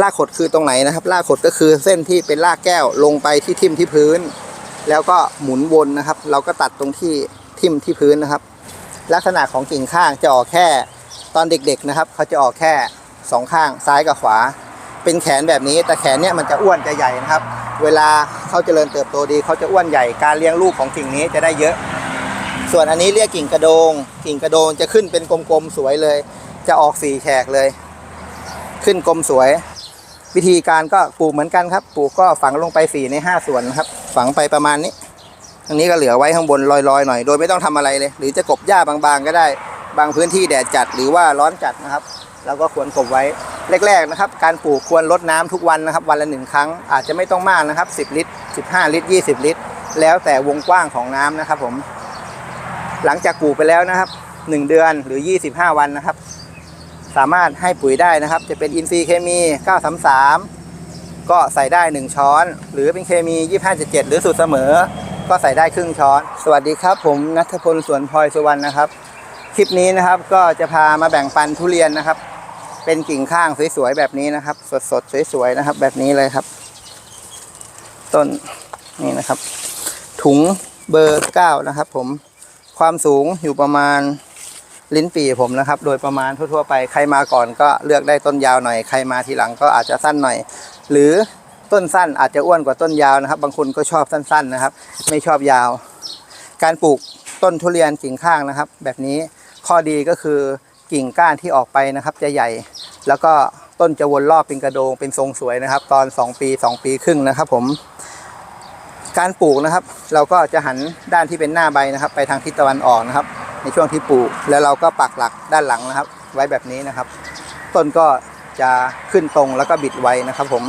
รากขดคือตรงไหนนะครับรากขดก็คือเส้นที่เป็นรากแก้วลงไปที่ทิ่มที่พื้น แล้วก็หมุนวนนะครับ เราก็ตัดตรงที่ทิ่มที่พื้นนะครับ ลักษณะของกิ่งข้างจะออกแค่ตอนเด็กๆนะครับ เขาจะออกแค่สองข้างซ้ายกับขวา เป็นแขนแบบนี้ แต่แขนเนี่ยมันจะอ้วนจะใหญ่นะครับ เวลาเขาเจริญเติบโตดีเขาจะอ้วนใหญ่ การเลี้ยงลูกของกิ่งนี้จะได้เยอะ ส่วนอันนี้เรียกกิ่งกระโดง กิ่งกระโดงจะขึ้นเป็นกลมๆสวยเลย จะออกสี่แฉกเลย ขึ้นกลมสวย วิธีการก็ปลูกเหมือนกันครับ ปลูกก็ฝังลงไปสี่ในห้าส่วนนะครับ ฝังไปประมาณนี้ทางนี้ก็เหลือไว้ข้างบนลอยๆหน่อย โดยไม่ต้องทำอะไรเลย หรือจะกบหญ้าบางๆ ก็ได้ บางพื้นที่แดดจัดหรือว่าร้อนจัดนะครับเราก็ควรกบไว้แรกๆนะครับ การปลูกควรลดน้ำทุกวันนะครับ วันละหนึ่งครั้ง อาจจะไม่ต้องมากนะครับ 10 ลิตร 15 ลิตร 20 ลิตร แล้วแต่วงกว้างของน้ำนะครับผม หลังจากปลูกไปแล้วนะครับ 1 เดือนหรือ 25 วันนะครับ สามารถให้ปุ๋ยได้นะครับ จะเป็นอินทรีย์เคมี 933 ก็ใส่ได้ 1 ช้อน หรือเป็นเคมี 2577 หรือสูตรเสมอ ก็ใส่ได้ครึ่งช้อน สวัสดีครับ ผมนัทพลสวนพลอยสุวรรณนะครับ คลิปนี้นะครับก็จะพามาแบ่งปันทุเรียนนะครับ เป็นกิ่งข้างสวยๆแบบนี้นะครับ สดๆสวยๆนะครับ แบบนี้เลยครับ ต้นนี่นะครับ ถุงเบอร์เก้านะครับ ผมความสูงอยู่ประมาณ ลิ้นปี่ผมนะครับ โดยประมาณทั่วๆไปใครมาก่อนก็เลือกได้ต้นยาวหน่อยใครมาทีหลังก็อาจจะสั้นหน่อย หรือต้นสั้นอาจจะอ้วนกว่าต้นยาวนะครับ บางคนก็ชอบสั้นๆนะครับ ไม่ชอบยาว การปลูกต้นทุเรียนกิ่งข้างนะครับ แบบนี้ข้อดีก็คือกิ่งก้านที่ออกไปนะครับ จะใหญ่ แล้วก็ต้นจะวนรอบเป็นกระโดงเป็นทรงสวยนะครับ ตอน 2 ปี 2 ปีครึ่งนะครับ ผม การปลูกนะครับ เราก็จะหันด้านที่เป็นหน้าใบนะครับ ไปทางทิศตะวันออกนะครับ ในช่วงที่ปลูก แล้วเราก็ปักหลักด้านหลังนะครับ ไว้แบบนี้นะครับ ต้นก็จะขึ้นตรงแล้วก็บิดไว้นะครับ ผม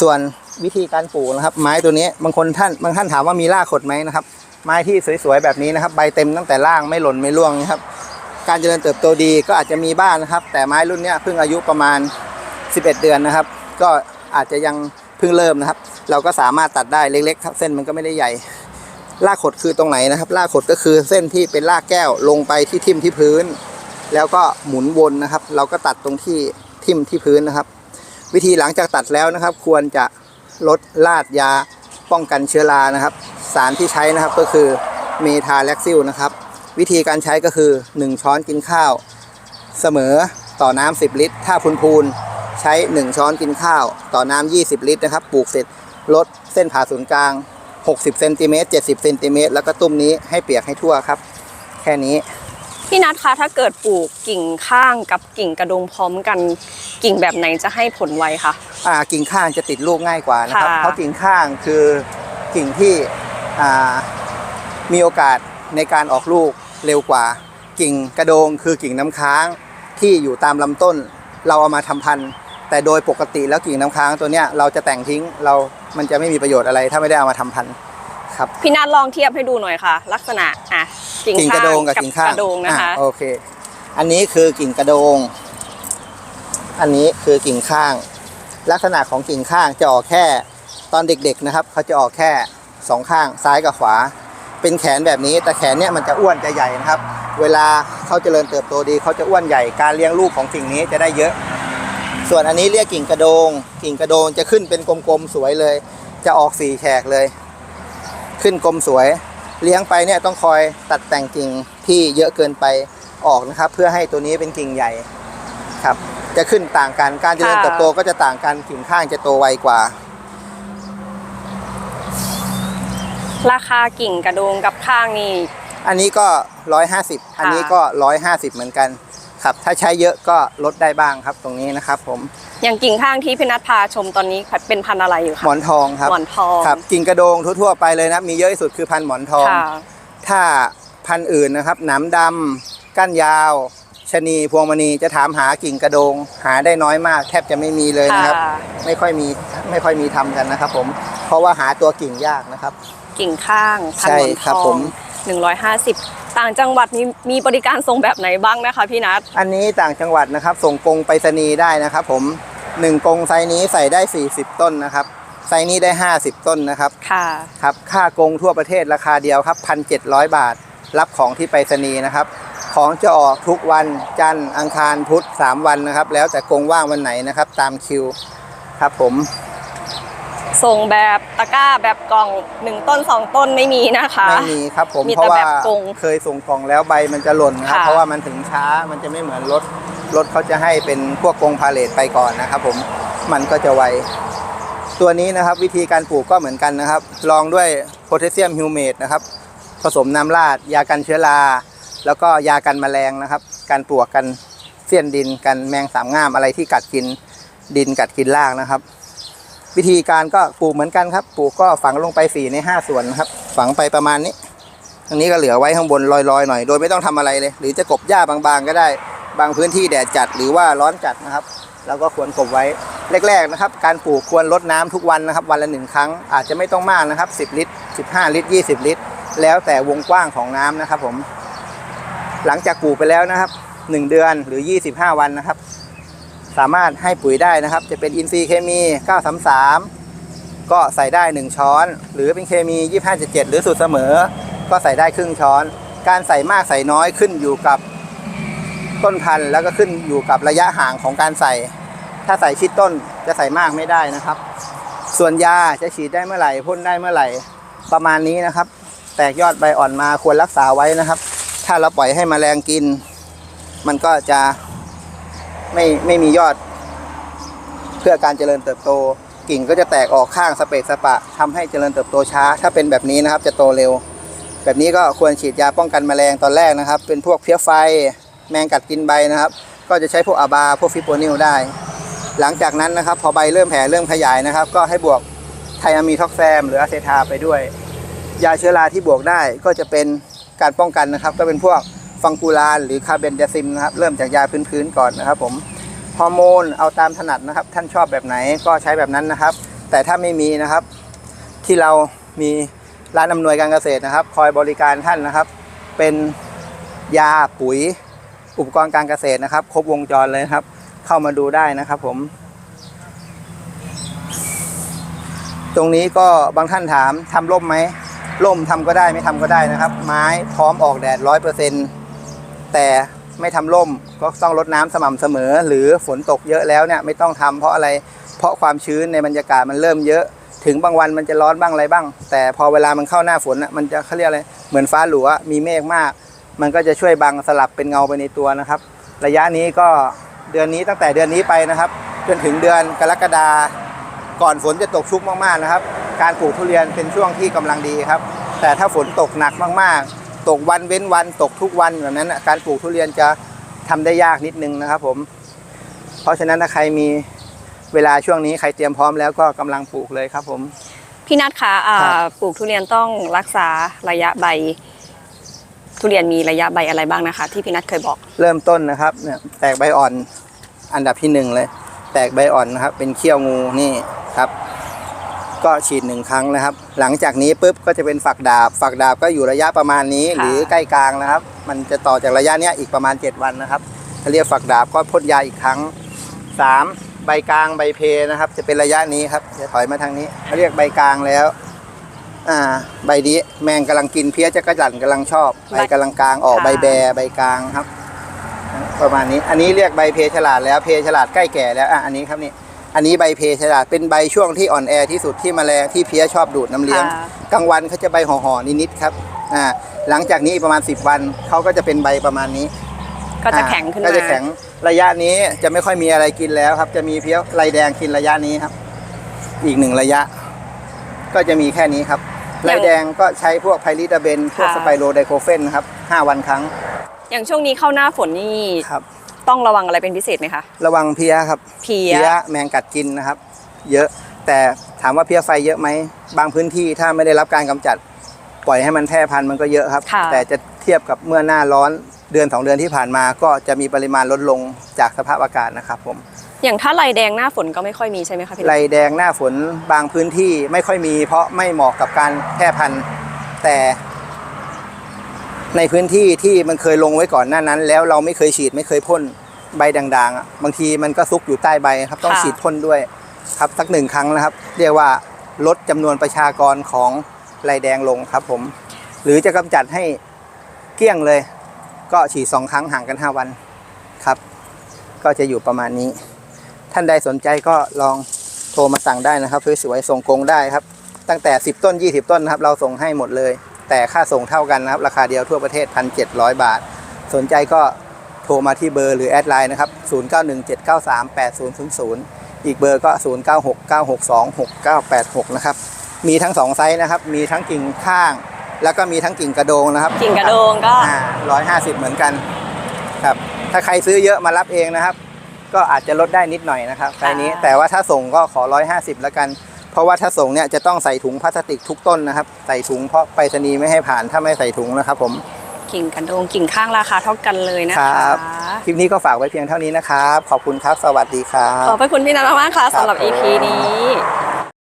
ส่วนวิธีการปลูกนะครับ ไม้ตัวนี้บางคนท่านบางท่านถามว่ามีรากขดไหมนะครับ ไม้ที่สวยๆแบบนี้นะครับ ใบเต็มตั้งแต่ล่างไม่หล่นไม่ร่วงนะครับ การเจริญเติบโตดีก็อาจจะมีบ้างนะครับ แต่ไม้รุ่นนี้เพิ่งอายุประมาณ 11 เดือนนะครับ ก็อาจจะยังเพิ่งเริ่มนะครับ เราก็สามารถตัดได้เล็กๆครับเส้นมันก็ไม่ได้ใหญ่ รากขดคือตรงไหนนะครับรากขดก็คือเส้นที่เป็นรากแก้วลงไปที่ทิ่มที่พื้น แล้วก็หมุนวนนะครับ เราก็ตัดตรงที่ทิ่มที่พื้นนะครับ วิธีหลังจากตัดแล้วนะครับ ควรจะลดลาดยาป้องกันเชื้อรานะครับ สารที่ใช้นะครับก็คือเมทาแล็กซิลนะครับ วิธีการใช้ก็คือ 1 ช้อนกินข้าว เสมอต่อน้ำ10 ลิตร ถ้าพูนพูนใช้ 1 ช้อนกินข้าว ต่อน้ำ20 ลิตรนะครับปลูกเสร็จลดเส้นผ่าศูนย์กลาง 60เซนติเมตร70เซนติเมตรแล้วก็ตุ้มนี้ให้เปียกให้ทั่วครับ แค่นี้ พี่นัทคะถ้าเกิดปลูกกิ่งข้างกับกิ่งกระดงพร้อมกัน กิ่งแบบไหนจะให้ผลไวคะ อ่ากิ่งข้างจะติดลูกง่ายกว่านะครับ ค่ะ เพราะกิ่งข้างคือกิ่งที่อ่ามีโอกาสในการออกลูกเร็วกว่า กิ่งกระโดงคือกิ่งน้ำค้างที่อยู่ตามลำต้น เราเอามาทำพันธุ์ แต่โดยปกติแล้วกิ่งน้ำค้างตัวเนี้ยเราจะแต่งทิ้งเรา มันจะไม่มีประโยชน์อะไร ถ้าไม่ได้เอามาทำพันธุ์ครับ พี่นัทลองเทียบให้ดูหน่อยค่ะ ลักษณะอะกิ่งกิ่งกข้าระโดงงกับกิ่งข้างกระโดงนะคะอ่โอเค อันนี้คือกิ่งกระโดง อันนี้คือกิ่งข้าง ลักษณะของกิ่งข้างจะออกแค่ตอนเด็กๆนะครับ เขาจะออกแค่สองข้างซ้ายกับขวา เป็นแขนแบบนี้ แต่แขนเนี่ยมันจะอ้วนจะใหญ่นะครับ เวลาเขาเจริญเติบโตดีเขาจะอ้วนใหญ่ การเลี้ยงลูกของกิ่งนี้จะได้เยอะ ส่วนอันนี้เรียกกิ่งกระโดง กิ่งกระโดงจะขึ้นเป็นกลมๆสวยเลย จะออกสี่แฉกเลย ขึ้นกลมสวย เลี้ยงไปเนี่ยต้องคอยตัดแต่งกิ่งที่เยอะเกินไปออกนะครับ เพื่อให้ตัวนี้เป็นกิ่งใหญ่ครับ จะขึ้นต่างกันการเจริญค่ะเติบโตก็จะต่างกันกิ่งข้างจะโตไวกว่า ราคากิ่งกระโดงกับข้างนี่อันนี้ก็150อันนี้ก็150เหมือนกัน ครับถ้าใช้เยอะก็ลดได้บ้างครับตรงนี้นะครับผมอย่างกิ่งข้างที่พี่นัทพาชมตอนนี้เป็นพันธุ์อะไรอยู่หคะมอนทองครับหมอนทองครับกิ่งกระโดงทั่วๆไปเลยนะมีเยอะที่สุดคือพันธุ์หมอนทองค่ะถ้าพันธุ์อื่นนะครับหนามดำก้านยาวชะนีพวงมณีจะถามหากิ่งกระโดง หาได้น้อยมาก แทบจะไม่มีเลยนะครับค่ะไม่ค่อยมีไม่ค่อยมีทำกันนะครับ ผม เพราะว่าหาตัวกิ่งยากนะครับ กิ่งข้างพันใช่หมอนคทรับอผงมหนึ่งร้อยห้าสิบ ต่างจังหวัดมีมีบริการส่งแบบไหนบ้างนะคะพี่นัทอันนี้ต่างจังหวัดนะครับ ส่งกรงไปรษณีย์ได้นะครับผมหนึ่งกรงไซส์นี้ใส่ได้ 40 ต้นนะครับ ไซส์นี้ได้ 50 ต้นนะครับค่ะครับค่ากรงทั่วประเทศราคาเดียวครับ 1,700 บาท รับของที่ไปรษณีย์นะครับ ของจะออกทุกวันจันทร์อังคารพุธสามวันนะครับ แล้วแต่กรงว่างวันไหนนะครับ ตามคิวครับผม ส่งแบบตะกร้าแบบกล่องหนึ่งต้นสองต้นไม่มีนะคะ ไม่มีครับผมมีแต่เพราะว่าแบบกรงเคยส่งกล่องแล้วใบมันจะหล่นครับค่ะ เพราะว่ามันถึงช้ามันจะไม่เหมือนรถรถเขาจะให้เป็นพวกกรงพาเลทไปก่อนนะครับผมมันก็จะไวตัวนี้นะครับวิธีการปลูกก็เหมือนกันนะครับ ลองด้วยโพแทสเซียมฮิวเมตนะครับ ผสมน้ำราด ยากันเชื้อรา แล้วก็ยากันแมลงนะครับ การปลวกกันเสี้ยนดินกันแมงสามง่ามอะไรที่กัดกินดินกัดกินรากนะครับ วิธีการก็ปลูกเหมือนกันครับ ปลูกก็ฝังลงไป4ใน5 ส่วนนะครับ ฝังไปประมาณนี้ทางนี้ก็เหลือไว้ข้างบนลอยๆหน่อย โดยไม่ต้องทำอะไรเลย หรือจะกบหญ้าบางๆ ก็ได้ บางพื้นที่แดดจัดหรือว่าร้อนจัดนะครับเราก็ควรกบไว้แรกๆนะครับ การปลูกควรลดน้ำทุกวันนะครับ วันละหนึ่งครั้งอาจจะไม่ต้องมากนะครับ 10 ลิตร 15 ลิตร 20 ลิตร แล้วแต่วงกว้างของน้ำนะครับผม หลังจากปลูกไปแล้วนะครับ 1 เดือนหรือ 25 วันนะครับ สามารถให้ปุ๋ยได้นะครับ จะเป็นอินทรีย์เคมี 933 ก็ใส่ได้ 1 ช้อน หรือเป็นเคมี 2577 หรือสูตรเสมอ ก็ใส่ได้ครึ่งช้อน การใส่มากใส่น้อยขึ้นอยู่กับต้นพันธุ์แล้วก็ขึ้นอยู่กับระยะห่างของการใส่ ถ้าใส่ชิดต้นจะใส่มากไม่ได้นะครับ ส่วนยาจะฉีดได้เมื่อไหร่พ่นได้เมื่อไหร่ประมาณนี้นะครับ แตกยอดใบอ่อนมาควรรักษาไว้นะครับ ถ้าเราปล่อยให้แมลงกิน มันก็จะ ไม่ไม่มียอด เพื่อการเจริญเติบโต กิ่งก็จะแตกออกข้างสเปกสปะทำให้เจริญเติบโตช้า ถ้าเป็นแบบนี้นะครับ จะโตเร็ว แบบนี้ก็ควรฉีดยาป้องกันแมลงตอนแรกนะครับ เป็นพวกเพี้ยไฟ แมงกัดกินใบนะครับ ก็จะใช้พวกอาบาพวกฟิโปนิลได้ หลังจากนั้นนะครับ พอใบเริ่มแผ่เริ่มขยายนะครับ ก็ให้บวกไทอะมีท็อกแซม หรืออะเซทาไปด้วย ยาเชื้อราที่บวกได้ก็จะเป็นการป้องกันนะครับ ก็เป็นพวก ฟังกูลานหรือคาเบนจาซิมนะครับเริ่มจากยาพื้นๆก่อนนะครับ ผมฮอร์โมนเอาตามถนัดนะครับ ท่านชอบแบบไหนก็ใช้แบบนั้นนะครับ แต่ถ้าไม่มีนะครับ ที่เรามีร้านอำนวยการเกษตรนะครับ คอยบริการท่านนะครับ เป็นยาปุ๋ยอุปกรณ์การเกษตรนะครับ ครบวงจรเลยครับ เข้ามาดูได้นะครับ ผม ตรงนี้ก็บางท่านถามทำร่มไหมร่มทำก็ได้ไม่ทำก็ได้นะครับ ไม้พร้อมออกแดดร้อยเปอร์เซ็นต์ แต่ไม่ทำร่มก็ต้องรดน้ำสม่ำเสมอ หรือฝนตกเยอะแล้วเนี่ยไม่ต้องทำเพราะอะไร เพราะความชื้นในบรรยากาศมันเริ่มเยอะ ถึงบางวันมันจะร้อนบ้างอะไรบ้าง แต่พอเวลามันเข้าหน้าฝนน่ะมันจะเขาเรียกอะไรเหมือนฟ้าหลัวมีเมฆมาก มันก็จะช่วยบังสลับเป็นเงาไปในตัวนะครับ ระยะนี้ก็เดือนนี้ตั้งแต่เดือนนี้ไปนะครับ จนถึงเดือนกรกฎาก่อนฝนจะตกชุกมากๆนะครับ การปลูกทุเรียนเป็นช่วงที่กำลังดีครับ แต่ถ้าฝนตกหนักมากๆ ตกวันเว้นวันตกทุกวันแบบนั้นน่ะการปลูกทุเรียนจะทำได้ยากนิดนึงนะครับผม เพราะฉะนั้นถ้าใครมีเวลาช่วงนี้ใครเตรียมพร้อมแล้วก็กำลังปลูกเลยครับผม พี่นัทคะอ่าครับปลูกทุเรียนต้องรักษาระยะใบ ทุเรียนมีระยะใบอะไรบ้างนะคะ ที่พี่นัทเคยบอก เริ่มต้นนะครับเนี่ยแตกใบอ่อนอันดับที่หนึ่งเลย แตกใบอ่อนนะครับ เป็นเขี้ยวงูนี่ครับ ก็ฉีดหนึ่งครั้งนะครับ หลังจากนี้ปุ๊บก็จะเป็นฝักดาบ ฝักดาบก็อยู่ระยะประมาณนี้ค่ะหรือใกล้กลางนะครับ มันจะต่อจากระยะเนี้ยอีกประมาณ 7 วันนะครับถ้าเรียกฝักดาบก็พ่นยาอีกครั้ง 3. ใบกลางใบเพนะครับ จะเป็นระยะนี้ครับจะถอยมาทางนี้เขาเรียกใบกลางแล้วอ่าใบนี้แมงกำลังกินเพี้ยจะกระจันกำลังชอบใบกำลังกลางออกใบแบใบกลางครับ ประมาณนี้อันนี้เรียกใบเพฉลาดแล้วเพฉลาดใกล้แก่แล้วอะอันนี้ครับนี่ อันนี้ใบเพฉลาดเป็นใบช่วงที่อ่อนแอที่สุดที่แมลงที่เพี้ยชอบดูดน้ำเลี้ยงค่ะกลางวันเขาจะใบห่อๆนิดๆครับอ่าหลังจากนี้ประมาณ 10 วันเขาก็จะเป็นใบประมาณนี้ ก็จะแข็งขึ้นอ่ามาก็จะแข็งระยะนี้จะไม่ค่อยมีอะไรกินแล้วครับ จะมีเพี้ยไรแดงกินระยะนี้ครับ อีกหนึ่งระยะ ก็จะมีแค่นี้ครับไรแดงก็ใช้พวกไพริดาเบนพวกสไปโรไดโคเฟนนะครับห้าวันครั้ง อย่างช่วงนี้เข้าหน้าฝนนี่ครับ ต้องระวังอะไรเป็นพิเศษไหมคะ ระวังเพี้ยครับเพี้ยแมงกัดกินนะครับ เยอะแต่ถามว่าเพี้ยไฟเยอะไหมบางพื้นที่ถ้าไม่ได้รับการกำจัด ปล่อยให้มันแพร่พันธุ์มันก็เยอะครับ ค่ะ แต่จะเทียบกับเมื่อหน้าร้อนเดือนสองเดือนที่ผ่านมาก็จะมีปริมาณลดลงจากสภาพอากาศนะครับผม อย่างถ้าลายแดงหน้าฝนก็ไม่ค่อยมีใช่ไหมคะพี่ไรนัทแดงหน้าฝนบางพื้นที่ไม่ค่อยมี เพราะไม่เหมาะกับการแพร่พันธุ์ แต่ ในพื้นที่ที่มันเคยลงไว้ก่อนหน้านั้น แล้วเราไม่เคยฉีดไม่เคยพ่นใบด่างๆอะบางทีมันก็ซุกอยู่ใต้ใบครับ ต้องฉีดพ่นด้วยครับสักหนึ่งครั้งนะครับ เรียกว่าลดจำนวนประชากรของไรแดงลงครับผม หรือจะกำจัดให้เกลี้ยงเลย ก็ฉีดสองครั้งห่างกัน 5 วันครับ ก็จะอยู่ประมาณนี้ ท่านใดสนใจก็ลองโทรมาสั่งได้นะครับสวยๆส่งกรงได้ครับ ตั้งแต่ 10 ต้น 20 ต้นนะครับ เราส่งให้หมดเลย แต่ค่าส่งเท่ากันนะครับ ราคาเดียวทั่วประเทศ 1,700 บาท สนใจก็โทรมาที่เบอร์หรือแอดไลน์นะครับ 0917938000 อีกเบอร์ก็ 0969626986 นะครับ มีทั้ง 2 ไซส์นะครับ มีทั้งกิ่งข้าง แล้วก็มีทั้งกิ่งกระโดงนะครับ กิ่งกระโดงก็ร้อยห้าสิบเหมือนกันครับ ถ้าใครซื้อเยอะมารับเองนะครับ ก็อาจจะลดได้นิดหน่อยนะครับไซส์นี้ค่ะแต่ว่าถ้าส่งก็ขอร้อยห้าสิบแล้วกัน เพราะว่าถ้าส่งเนี่ยจะต้องใส่ถุงพลาสติกทุกต้นนะครับ ใส่ถุงเพราะไปรษณีย์ไม่ให้ผ่านถ้าไม่ใส่ถุงนะครับผมกิ่งกระโดงกิ่งข้างราคาเท่ากันเลยนะคคะรับคลิปนี้ก็ฝากไว้เพียงเท่านี้นะครับ ขอบคุณครับ สวัสดีครับ ขอบพระคุณพี่นัทมากๆค่ะสำหรับครับผม EP นี้